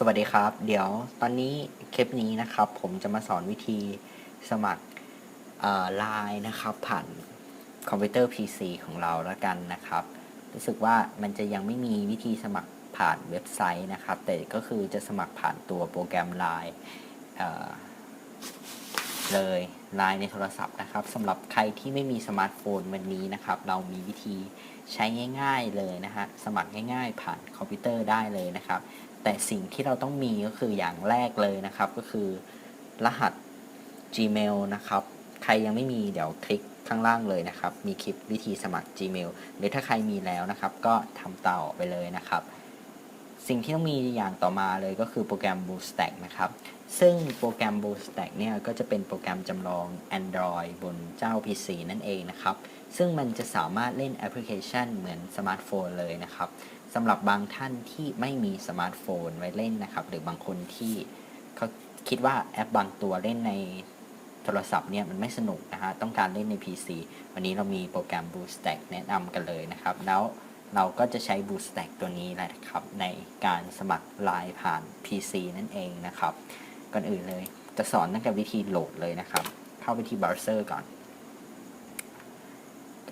สวัสดีครับ เดี๋ยวตอนนี้คลิปนี้นะครับ ผมจะมาสอนวิธีสมัครไลน์นะครับ ผ่านคอมพิวเตอร์ PC ของเราแล้วกันนะครับ รู้สึกว่ามันจะยังไม่มีวิธีสมัครผ่านเว็บไซต์นะครับ แต่ก็คือจะสมัครผ่านตัวโปรแกรม Line เเลย Line ในโทรศัพท์นะครับสำหรับใครที่ไม่มีสมาร์ทโฟนวันนี้นะครับ เรามีวิธีใช้ง่าย ๆเลยนะฮะสมัครง่าย ๆ ผ่านคอมพิวเตอร์ได้เลยนะครับ แต่สิ่งที่เราต้องมีก็คืออย่างแรกเลยนะครับ ก็คือรหัส Gmail นะครับ ใครยังไม่มีเดี๋ยวคลิกข้างล่างเลยนะครับ มีคลิปวิธีสมัคร Gmail หรือถ้าใครมีแล้วนะครับ ก็ทำต่อไปเลยนะครับ สิ่งที่ต้องมีอย่างต่อมาเลยก็คือโปรแกรม BlueStack นะครับ ซึ่งโปรแกรม BlueStack เนี่ยก็จะเป็นโปรแกรมจำลอง Android บนเจ้า PC นั่นเองนะครับ ซึ่งมันจะสามารถเล่นแอปพลิเคชันเหมือนสมาร์ทโฟนเลยนะครับ สำหรับบางท่านที่ไม่มีสมาร์ทโฟนไว้เล่นนะครับ หรือบางคนที่เขาคิดว่าแอปบางตัวเล่นในโทรศัพท์เนี่ยมันไม่สนุกนะฮะ ต้องการเล่นใน PC วันนี้เรามีโปรแกรม BlueStack แนะนำกันเลยนะครับ แล้วเราก็จะใช้ BlueStack ตัวนี้แหละครับ ในการสมัครไลน์ผ่าน PC นั่นเองนะครับ ก่อนอื่นเลยจะสอนตั้งแต่วิธีโหลดเลยนะครับ เข้าไปที่เบราว์เซอร์ก่อน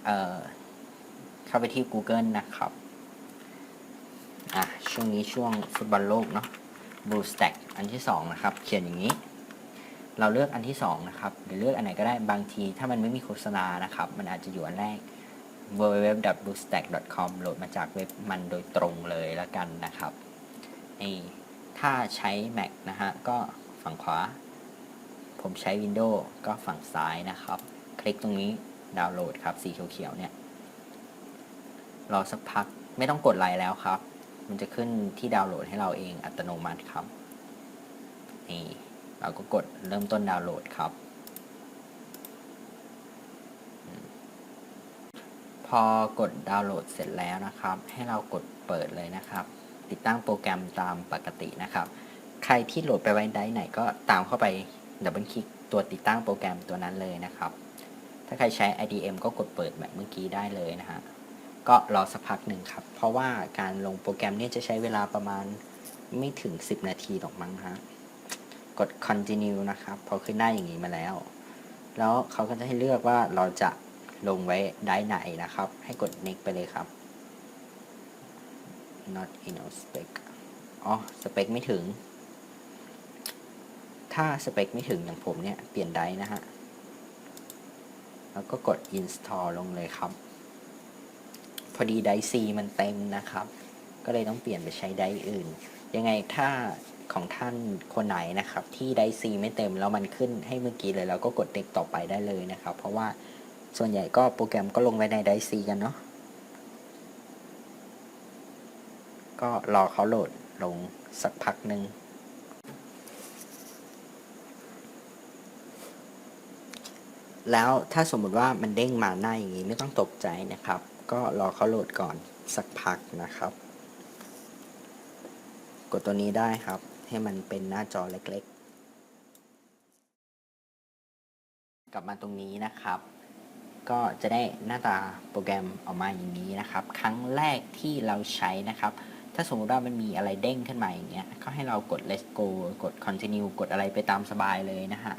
เอ่อ เข้าไปที่ Google นะครับ อะช่วงนี้ช่วงฟุตบอลโลกเนาะ BlueStack อันที่2นะครับ เขียนอย่างนี้ เราเลือกอันที่ 2 นะครับ หรือเลือกอันไหนก็ได้บางทีถ้ามันไม่มีโฆษณานะครับ มันอาจจะอยู่อันแรก www.bluestack.com โหลดมาจากเว็บมันโดยตรงเลยแล้วกันนะครับนี่ถ้าใช้ Mac นะฮะ ก็ฝั่งขวา ผมใช้ Windows ก็ฝั่งซ้ายนะครับ คลิกตรงนี้ดาวน์โหลดครับ สีเขียวๆเนี่ย รอสักพักไม่ต้องกดไลค์แล้วครับ มันจะขึ้นที่ดาวน์โหลดให้เราเองอัตโนมัติครับ นี่ เราก็กดเริ่มต้นดาวน์โหลดครับ พอกดดาวน์โหลดเสร็จแล้วนะครับ ให้เรากดเปิดเลยนะครับ ติดตั้งโปรแกรมตามปกตินะครับ ใครที่โหลดไปไว้ได้ไหนก็ตามเข้าไปดับเบิลคลิกตัวติดตั้งโปรแกรมตัวนั้นเลยนะครับ ถ้าใครใช้ IDM ก็กดเปิดแบบเมื่อกี้ได้เลยนะฮะ ก็รอสักพักหนึ่งครับ เพราะว่าการลงโปรแกรมเนี่ยจะใช้เวลาประมาณไม่ถึง 10 นาทีหรอกมั้งฮะ กด continue นะครับ พอขึ้นหน้าอย่างนี้มาแล้ว แล้วเขาก็จะให้เลือกว่าเราจะลงไว้ได้ไหนนะครับ ให้กด next ไปเลยครับ not enough spec อ๋อ สเปคไม่ถึง ถ้าสเปคไม่ถึงอย่างผมเนี่ย เปลี่ยนได้นะฮะ แล้วก็กด install ลงเลยครับ พอดีไดซีมันเต็มนะครับ ก็เลยต้องเปลี่ยนไปใช้ไดอื่น ยังไงถ้าของท่านคนไหนนะครับ ที่ไดซีไม่เต็มแล้วมันขึ้นให้เมื่อกี้เลยแล้วก็กดเด็กต่อไปได้เลยนะครับ เพราะว่าส่วนใหญ่ก็โปรแกรมก็ลงไว้ในไดซีกันเนาะก็รอเขาโหลดลงสักพักหนึ่งแล้วถ้าสมมุติว่ามันเด้งมาหน้าอย่างนี้ไม่ต้องตกใจนะครับ ก็รอเขาโหลดก่อนสักพักนะครับ กดตัวนี้ได้ครับ ให้มันเป็นหน้าจอเล็กๆ กลับมาตรงนี้นะครับ ก็จะได้หน้าตาโปรแกรมออกมาอย่างนี้นะครับ ครั้งแรกที่เราใช้นะครับ ถ้าสมมติว่ามันมีอะไรเด้งขึ้นมาอย่างเงี้ยก็ให้เรากด let's go กด continue กดอะไรไปตามสบายเลยนะฮะ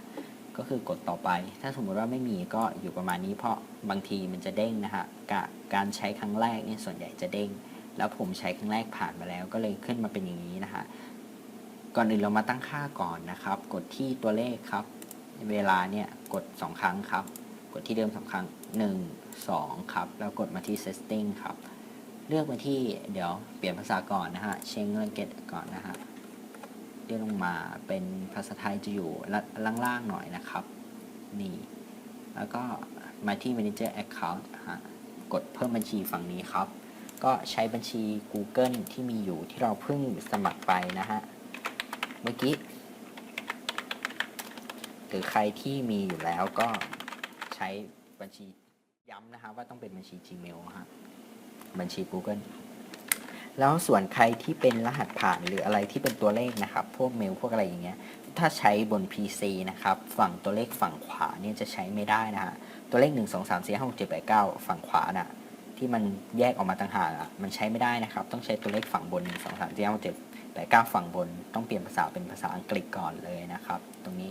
ก็คือกดต่อไป ถ้าสมมุติว่าไม่มีก็อยู่ประมาณนี้เพราะบางทีมันจะเด้งนะฮะกการใช้ครั้งแรกเนี่ยส่วนใหญ่จะเด้ง แล้วผมใช้ครั้งแรกผ่านมาแล้ว ก็เลยขึ้นมาเป็นอย่างนี้นะฮะก่อนอื่นเรามาตั้งค่าก่อนนะครับ กดที่ตัวเลขครับ เวลาเนี่ยกด 2 ครั้งครับ กดที่เดิมสองครั้ง 1 2 ครับ แล้วกดมาที่ setting ครับ เลือกมาที่เดี๋ยวเปลี่ยนภาษาก่อนนะฮะ change language ก่อนนะฮะ เลื่อนลงมาเป็นภาษาไทยจะอยู่ล่างๆหน่อยนะครับ นี่ แล้วก็มาที่ Manager Account ฮะกดเพิ่มบัญชีฝั่งนี้ครับ ก็ใช้บัญชี Google ที่มีอยู่ที่เราเพิ่งสมัครไปนะฮะ เมื่อกี้หรือใครที่มีอยู่แล้วก็ใช้บัญชีย้ำนะฮะว่าต้องเป็นบัญชี Gmail ฮะบัญชี Google แล้วส่วนใครที่เป็นรหัสผ่านหรืออะไรที่เป็นตัวเลขนะครับ พวกเมลพวกอะไรอย่างเงี้ย ถ้าใช้บน PC นะครับ ฝั่งตัวเลขฝั่งขวาเนี่ยจะใช้ไม่ได้นะฮะ ตัวเลข 1 2 3 4 5 6 7 8 9 ฝั่งขวาน่ะที่มันแยกออกมาต่างหากอะมันใช้ไม่ได้นะครับ ต้องใช้ตัวเลขฝั่งบน 1 2 3 4 5 6 7แต่ก้าฝั่งบน ต้องเปลี่ยนภาษาเป็นภาษาอังกฤษก่อนเลยนะครับ ตรงนี้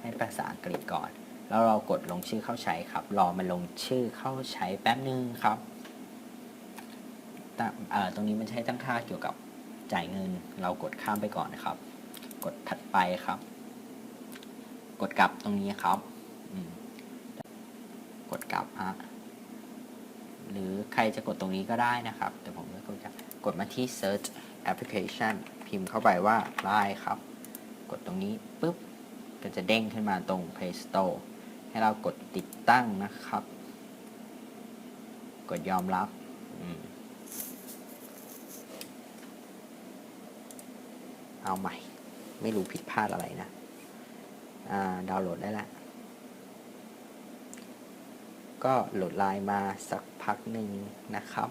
ให้ภาษาอังกฤษก่อน แล้วเรากดลงชื่อเข้าใช้ครับ รอมันลงชื่อเข้าใช้แป๊บนึงครับ ตั้งตรงนี้มันใช้ตั้งค่าเกี่ยวกับจ่ายเงิน เรากดข้ามไปก่อนนะครับ กดถัดไปครับ กดกลับตรงนี้ครับ กดกลับฮะหรือใครจะกดตรงนี้ก็ได้นะครับ แต่ผมเลือกดจากกดมาที่ search application พิมพ์เข้าไปว่า Line ครับ กดตรงนี้ปุ๊บก็จะเด้งขึ้นมาตรง Play Store ให้เรากดติดตั้งนะครับ กดยอมรับ อืม เอาใหม่ ไม่รู้ผิดพลาดอะไรนะ อ่า ดาวน์โหลดได้แล้วก็โหลดไลน์มาสักพักหนึ่งนะครับ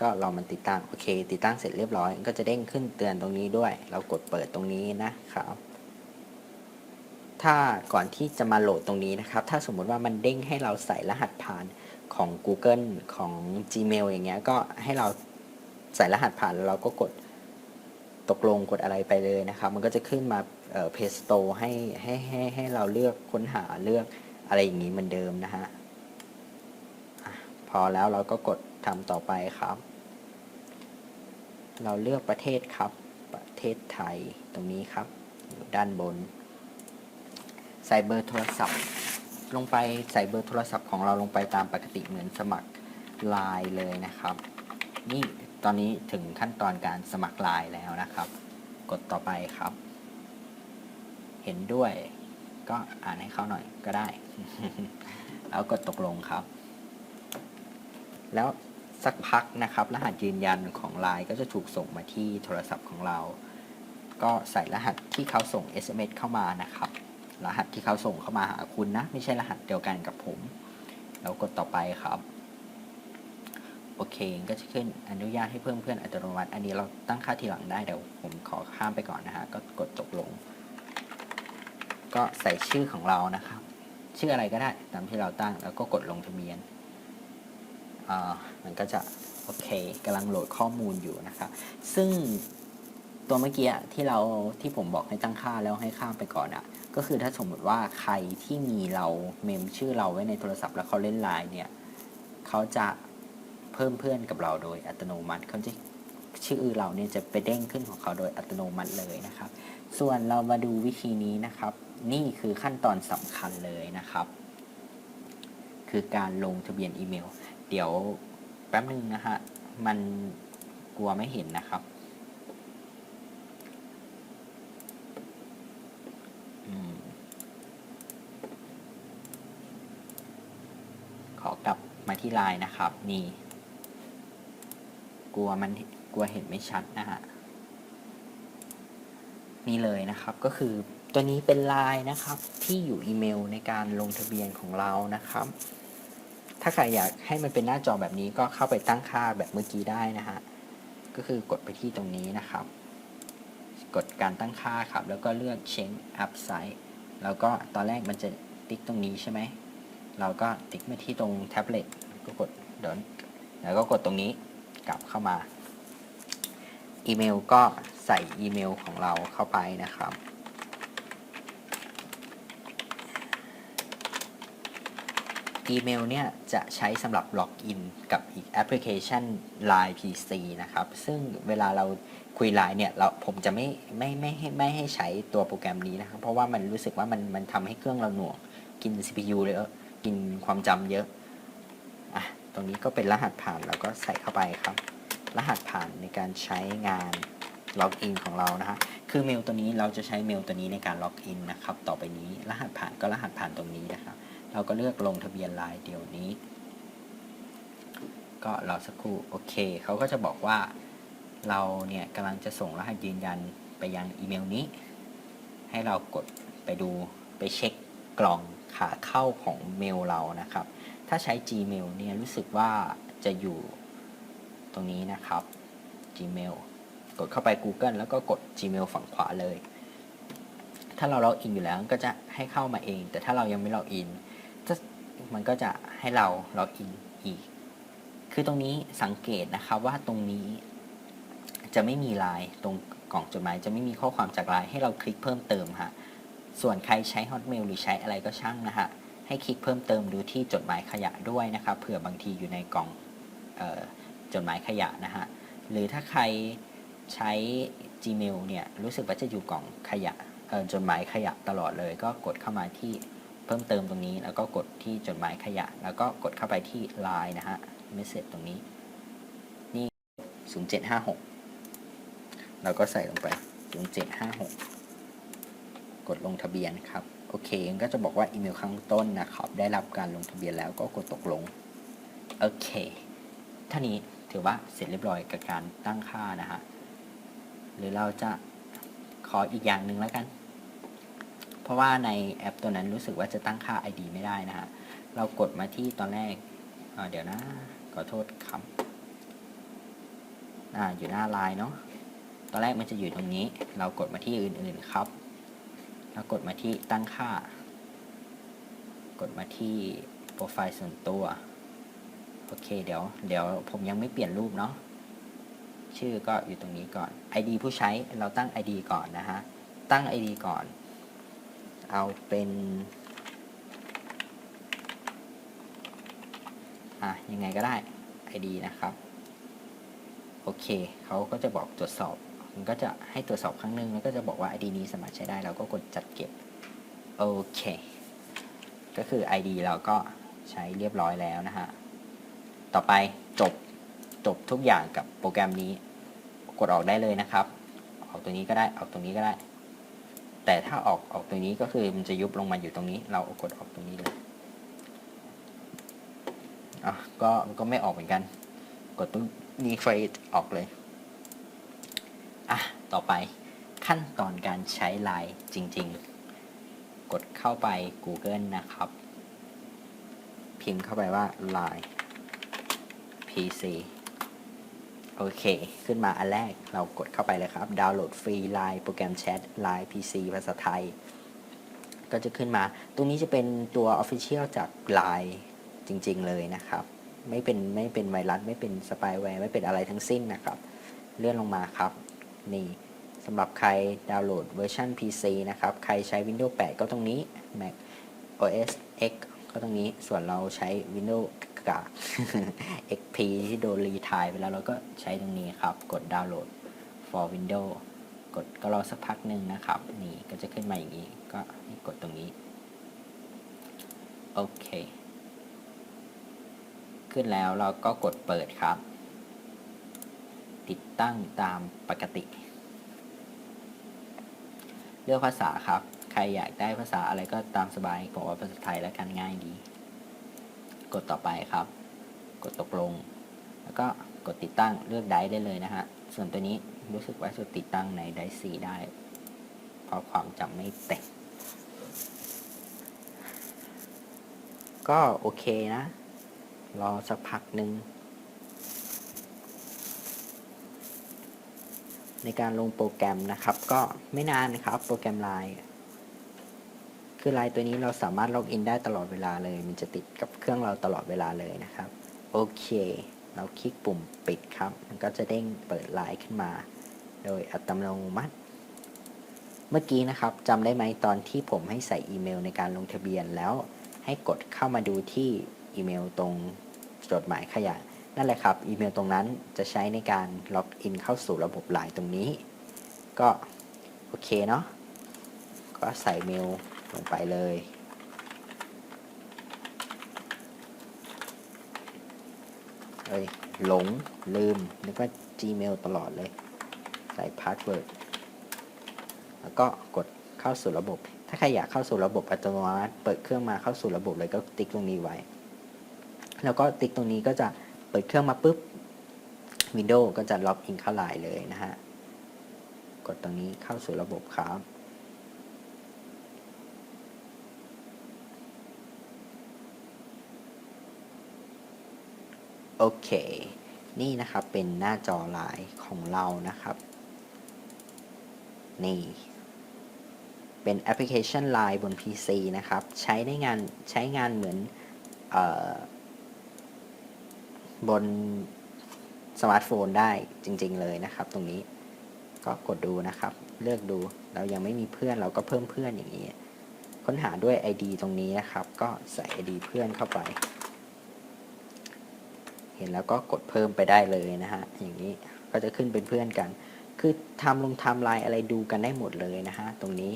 ก็ลองมันติดตั้ง โอเค ติดตั้งเสร็จเรียบร้อย ก็จะเด้งขึ้นเตือนตรงนี้ด้วย เรากดเปิดตรงนี้นะครับ ถ้าก่อนที่จะมาโหลดตรงนี้นะครับ ถ้าสมมุติว่ามันเด้งให้เราใส่รหัสผ่านของ Google ของ Gmail อย่างเงี้ยก็ให้เราใส่รหัสผ่านแล้วเราก็กดตกลงกดอะไรไปเลยนะครับ มันก็จะขึ้นมาเอ่อ Play Store ให้ให้ให้ให้เราเลือกค้นหาเลือกอะไรอย่างนี้เหมือนเดิมนะฮะพอแล้วเราก็กดทำต่อไปครับ เราเลือกประเทศครับ ประเทศไทยตรงนี้ครับด้านบน ใส่เบอร์โทรศัพท์ ลงไปใส่เบอร์โทรศัพท์ของเราลงไปตามปกติเหมือนสมัครไลน์เลยนะครับ นี่ตอนนี้ถึงขั้นตอนการสมัครไลน์แล้วนะครับ กดต่อไปครับ เห็นด้วย ก็อ่านให้เขาหน่อยก็ได้ แล้วกดตกลงครับ แล้วสักพักนะครับ รหัสยืนยันของไลน์ก็จะถูกส่งมาที่โทรศัพท์ของเรา ก็ใส่รหัสที่เขาส่ง SMS เข้ามานะครับ รหัสที่เขาส่งเข้ามาหาคุณนะ ไม่ใช่รหัสเดียวกันกับผม แล้วกดต่อไปครับ โอเค ก็จะขึ้นอนุญาตให้เพิ่มเพื่อนอัตโนมัติ อันนี้เราตั้งค่าทีหลังได้ เดี๋ยวผมขอข้ามไปก่อนนะฮะ ก็กดตกลง ก็ใส่ชื่อของเรานะครับ ชื่ออะไรก็ได้ตามที่เราตั้ง แล้วก็กดลงทะเบียนอ่ามันก็จะโอเคกำลังโหลดข้อมูลอยู่นะครับ ซึ่งตัวเมื่อกี้ที่เราที่ผมบอกให้ตั้งค่าแล้วให้ข้ามไปก่อนอะ่ะ ก็คือถ้าสมมติว่าใครที่มีเราเมมชื่อเราไว้ในโทรศัพท์แล้วเขาเล่นไลน์เนี่ยเขาจะเพิ่มเพื่อนกับเราโดยอัตโนมัติเขาจะชื่อเราเนี่ยจะไปเด้งขึ้นของเขาโดยอัตโนมัติเลยนะครับ ส่วนเรามาดูวิธีนี้นะครับ นี่คือขั้นตอนสำคัญเลยนะครับ คือการลงทะเบียนอีเมล เดี๋ยวแป๊บนึงนะฮะมันกลัวไม่เห็นนะครับอืมขอ กลับมาที่ไลน์นะครับ นี่ กลัวมันกลัวเห็นไม่ชัดนะฮะนี่เลยนะครับก็คือตัวนี้เป็นไลน์นะครับ ที่อยู่อีเมลในการลงทะเบียนของเรานะครับ ถ้าใครอยากให้มันเป็นหน้าจอแบบนี้ก็เข้าไปตั้งค่าแบบเมื่อกี้ได้นะฮะก็คือกดไปที่ตรงนี้นะครับ กดการตั้งค่าครับ แล้วก็เลือก change app size แล้วก็ตอนแรกมันจะติ๊กตรงนี้ใช่ไหม เราก็ติ๊กมาที่ตรงแท็บเล็ตก็กดเดินแล้วก็กดตรงนี้กลับเข้ามาอีเมลก็ใส่อีเมลของเราเข้าไปนะครับ อีเมลเนี่ยจะใช้สำหรับล็อกอินกับอีกแอปพลิเคชัน Line PC นะครับ ซึ่งเวลาเราคุย Line เนี่ยเราผมจะไม่ไม่ไม่ให้ไม่ให้ใช้ตัวโปรแกรมนี้นะครับ เพราะว่ามันรู้สึกว่ามันมันทำให้เครื่องเราหน่วงกิน CPU เยอะ กินความจำเยอะอะตรงนี้ก็เป็นรหัสผ่านเราก็ใส่เข้าไปครับ รหัสผ่านในการใช้งานล็อกอินของเรานะฮะคือเมลตัวนี้เราจะใช้เมลตัวนี้ในการล็อกอินนะครับ ต่อไปนี้รหัสผ่านก็รหัสผ่านตรงนี้นะครับเราก็เลือกลงทะเบียนลน์เดี๋ยวนี้ ก็รอสักครู่โอเคเขาก็จะบอกว่าเราเนี่ยกำลังจะส่งรหัสยืนยันไปยังอีเมลนี้ ให้เรากดไปดูไปเช็คกล่อง ขาเข้าของเมลเรานะครับ ถ้าใช้ Gmail เนี่ยรู้สึกว่าจะอยู่ตรงนี้นะครับ Gmail กดเข้าไป Google แล้วก็กด Gmail ฝั่งขวาเลย ถ้าเราล็อกอินอยู่แล้วก็จะให้เข้ามาเอง แต่ถ้าเรายังไม่ล็อกอินจะมันก็จะให้เราล็อกอินอีก คือตรงนี้สังเกตนะครับว่าตรงนี้จะไม่มีไลน์ตรงกล่องจดหมายจะไม่มีข้อความจากไลน์ให้เราคลิกเพิ่มเติมฮะ ส่วนใครใช้ Hotmail หรือใช้อะไรก็ช่างนะฮะ ให้คลิกเพิ่มเติมดูที่จดหมายขยะด้วยนะครับเผื่อบางทีอยู่ในกล่องออจดหมายขยะนะฮะ หรือถ้าใครใช้ Gmail เนี่ยรู้สึกว่าจะอยู่กล่องขยะจดหมายขยะตลอดเลย ก็กดเข้ามาที่เพิ่มเติมตรงนี้ แล้วก็กดที่จดหมายขยะ แล้วก็กดเข้าไปที่ Line นะฮะเมสเซจตรงนี้ นี่ 0756เราก็ใส่ลงไป 0756 กดลงทะเบียนครับโอเคก็จะบอกว่าอีเมลข้างต้นนะครับ ได้รับการลงทะเบียนแล้วก็กดตกลงโอเคเท่านี้ถือว่าเสร็จเรียบร้อยกับการตั้งค่านะฮะหรือเราจะขออีกอย่างหนึ่งแล้วกัน เพราะว่าในแอปตัวนั้นรู้สึกว่าจะตั้งค่า ID ไม่ได้นะฮะเรากดมาที่ตอนแรกอ่าเดี๋ยวนะขอโทษครับออยู่หน้าไลน์เนาะตอนแรกมันจะอยู่ตรงนี้ เรากดมาที่อื่นๆครับ แล้วกดมาที่ตั้งค่า กดมาที่โปรไฟล์ส่วนตัว โอเค เดี๋ยว เดี๋ยวผมยังไม่เปลี่ยนรูปเนาะ ชื่อก็อยู่ตรงนี้ก่อน ID ผู้ใช้เราตั้ง ID ก่อนนะฮะ ตั้ง ID ก่อน เอาเป็นอะยังไงก็ได้ ID นะครับ โอเค เขาก็จะบอกตรวจสอบ มันก็จะให้ตรวจสอบครั้งหนึ่งแล้วก็จะบอกว่า ID นี้สามารถใช้ได้เราก็กดจัดเก็บโอเค ก็คือ ID เราก็ใช้เรียบร้อยแล้วนะฮะ ต่อไปจบจบทุกอย่างกับโปรแกรมนี้ กดออกได้เลยนะครับ ออกตัวนี้ก็ได้ออกตรงนี้ก็ได้ แต่ถ้าออกออกตรงนี้ก็คือมันจะยุบลงมาอยู่ตรงนี้ เรากดออกตรงนี้เลยอะก็ก็ไม่ออกเหมือนกัน กดตรงนี้ไฟออกเลย ต่อไปขั้นตอนการใช้ไลน์จริง ๆ กดเข้าไป Google นะครับ พิมพ์เข้าไปว่า Line PC โอเค ขึ้นมาอันแรกเรากดเข้าไปเลยครับ ดาวน์โหลดฟรี Line โปรแกรมแชท Line PC ภาษาไทย ก็จะขึ้นมา ตรงนี้จะเป็นตัว Official จาก Line จริง ๆ เลยนะครับ ไม่เป็นไม่เป็นไวรัส ไม่เป็นสปายแวร์ ไม่เป็นอะไรทั้งสิ้นนะครับ เลื่อนลงมาครับ นี่ สำหรับใครดาวน์โหลดเวอร์ชัน PC นะครับ ใครใช้ Windows 8 ก็ตรงนี้ Mac OS X ก็ตรงนี้ ส่วนเราใช้ Windows กาก XP ที่โดนรีทายไปแล้วเราก็ใช้ตรงนี้ครับ กดดาวน์โหลด for Windows กดก็รอสักพักหนึ่งนะครับ นี่ก็จะขึ้นมาอย่างนี้ ก็กดตรงนี้ โอเค ขึ้นแล้วเราก็กดเปิดครับ ติดตั้งตามปกติ เลือกภาษาครับ ใครอยากได้ภาษาอะไรก็ตามสบายผมว่าภาษาไทยแล้วกันง่ายดี กดต่อไปครับ กดตกลง แล้วก็กดติดตั้งเลือกไดได้เลยนะฮะ ส่วนตัวนี้รู้สึกว่าจะติดตั้งในไดซีได้เพราะความจำไม่เต็มก็โอเคนะ รอสักพักหนึ่ง ในการลงโปรแกรมนะครับ ก็ไม่นานนะครับโปรแกรมไลน์คือไลน์ตัวนี้เราสามารถล็อกอินได้ตลอดเวลาเลย มันจะติดกับเครื่องเราตลอดเวลาเลยนะครับ โอเค เราคลิกปุ่มปิดครับ มันก็จะเด้งเปิดไลน์ขึ้นมา โดยอัตโนมัติ เมื่อกี้นะครับจำได้ไหมตอนที่ผมให้ใส่อีเมลในการลงทะเบียนแล้วให้กดเข้ามาดูที่อีเมลตรงจดหมายขยะ นั่นแหละครับอีเมลตรงนั้นจะใช้ในการล็อกอินเข้าสู่ระบบไลน์ตรงนี้ ก็โอเคเนาะก็ใส่เมลลงไปเลย เอ้ยหลงลืมนึกว่า Gmail ตลอดเลย ใส่พาสเวิร์ดแล้วก็กดเข้าสู่ระบบ ถ้าใครอยากเข้าสู่ระบบอัตโนมัติ เปิดเครื่องมาเข้าสู่ระบบเลยก็ติ๊กตรงนี้ไว้ แล้วก็ติ๊กตรงนี้ก็จะ ปิดเครื่องมาปุ๊บ Windows ก็จะล็อกอินเข้าไลน์เลยนะฮะ กดตรงนี้เข้าสู่ระบบครับ โอเค นี่นะครับเป็นหน้าจอไลน์ของเรานะครับ นี่ เป็นแอปพลิเคชัน Line บน PC นะครับ ใช้ในงานใช้งานเหมือนเอ่อ บนสมาร์ทโฟนได้จริง ๆ เลยนะครับ ตรงนี้ก็กดดูนะครับ เลือกดูเรายังไม่มีเพื่อนเราก็เพิ่มเพื่อนอย่างนี้ ค้นหาด้วย ID ตรงนี้นะครับ ก็ใส่ ID เพื่อนเข้าไป เห็นแล้วก็กดเพิ่มไปได้เลยนะฮะอย่างนี้ก็จะขึ้นเป็นเพื่อนกัน คือทำลงทม์ไลน์อะไรดูกันได้หมดเลยนะฮะตรงนี้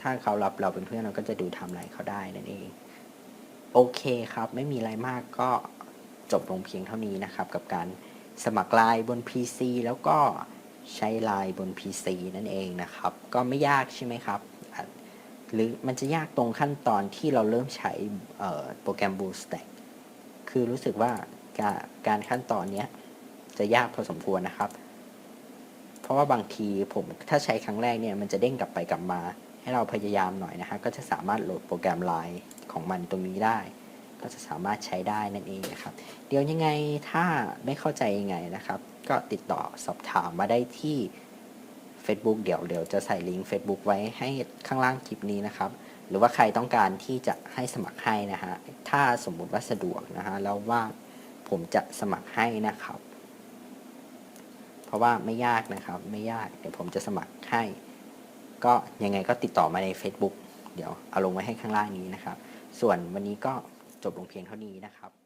ถ้าเขารับเราเป็นเพื่อนเราก็จะดูทม์ไลน์เขาได้นั่นเอง โอเคครับ ไม่มีอะไรมากก็ จบลงเพียงเท่านี้นะครับ กับการสมัครไลน์บน PC แล้วก็ใช้ไลน์บน PC นั่นเองนะครับ ก็ไม่ยากใช่ไหมครับ หรือมันจะยากตรงขั้นตอนที่เราเริ่มใช้โปรแกรม BlueStack คือรู้สึกว่าการการขั้นตอนนี้จะยากพอสมควรนะครับ เพราะว่าบางทีผมถ้าใช้ครั้งแรกเนี่ยมันจะเด้งกลับไปกลับมา ให้เราพยายามหน่อยนะฮะก็จะสามารถโหลดโปรแกรมไลน์ของมันตรงนี้ได้ ก็จะสามารถใช้ได้นั่นเองนะครับ เดี๋ยวยังไงถ้าไม่เข้าใจยังไงนะครับ ก็ติดต่อสอบถามมาได้ที่ Facebook เดี๋ยวเดี๋ยวจะใส่ลิงก์ Facebook ไว้ให้ข้างล่างคลิปนี้นะครับ หรือว่าใครต้องการที่จะให้สมัครให้นะฮะถ้าสมมุติว่าสะดวกนะฮะแล้วว่าผมจะสมัครให้นะครับ เพราะว่าไม่ยากนะครับ ไม่ยากเดี๋ยวผมจะสมัครให้ ก็ยังไงก็ติดต่อมาใน Facebook เดี๋ยวเอาลงไว้ให้ข้างล่างนี้นะครับ ส่วนวันนี้ก็ จบลงเพียงเท่านี้นะครับ